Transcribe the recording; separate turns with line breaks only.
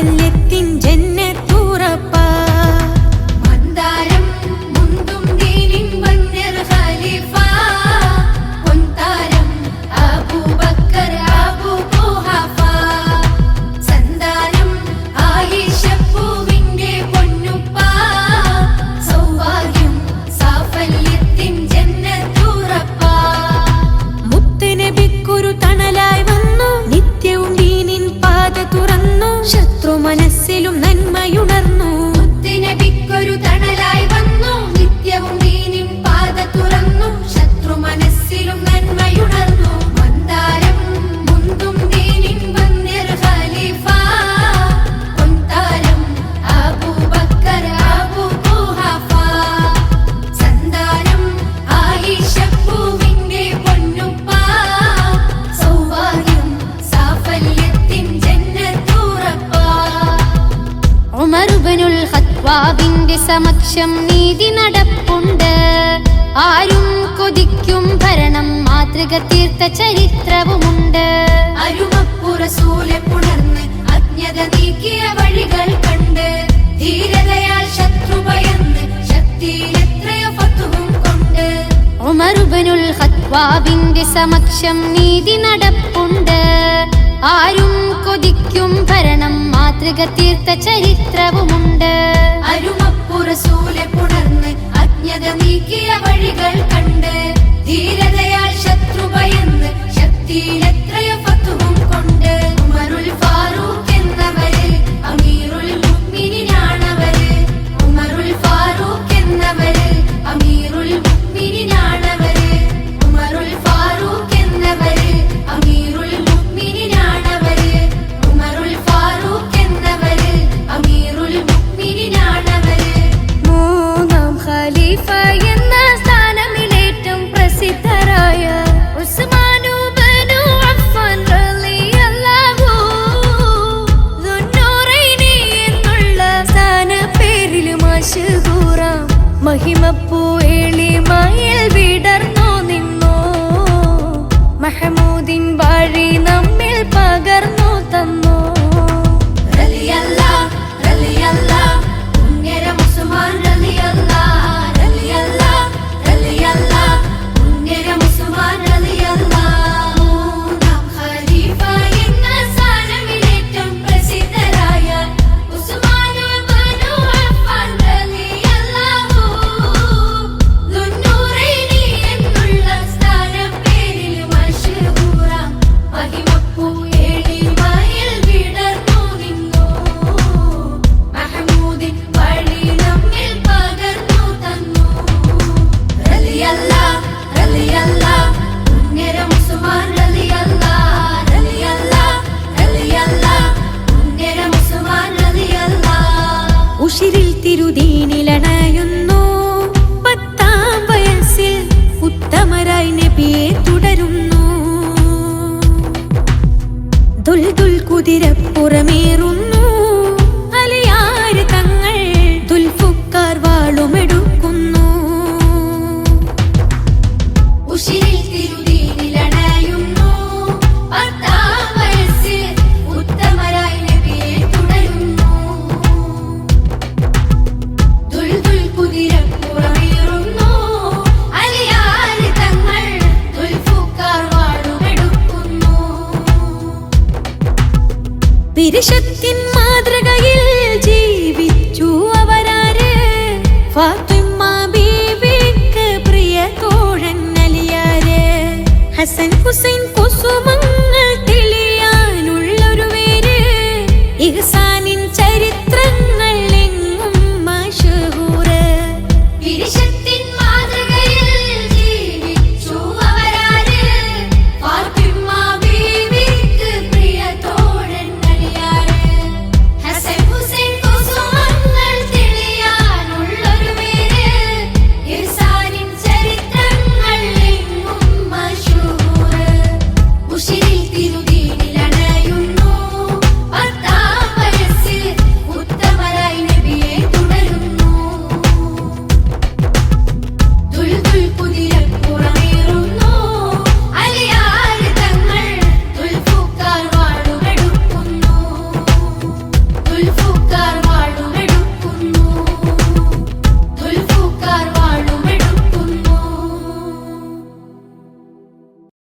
வல்யத்தின் gen ഉമറുബനുൽ ഹത്വാവിന്റെ സമക്ഷം നീതി നടപ്പുണ്ട്. ആരും കൊതിക്കും ഭരണം മാതൃക തീർത്ത ചരിത്രവുമുണ്ട്.
പുണർന്ന് അജ്ഞത നീക്കിയ വഴികൾ കൊണ്ട്.
ഉമറുബനുൽ ഹത്വാവിന്റെ സമക്ഷം നീതി നടപ്പുണ്ട്. ആരും കൊതിക്കും ഭരണം മാതൃക തീർത്ത ചരിത്രവുമുണ്ട്
അരുമപ്പുറസൂലെ പുണർന്ന് അജ്ഞത നീക്കിയ വഴികൾ കണ്ട് ധീരതയാൽ ശത്രു ഭയന്ന്
ശക്തിയിലെത്രയോ കുതിരപ്പുറമേറും തിരുശക്തിൻ
മാതൃകയിൽ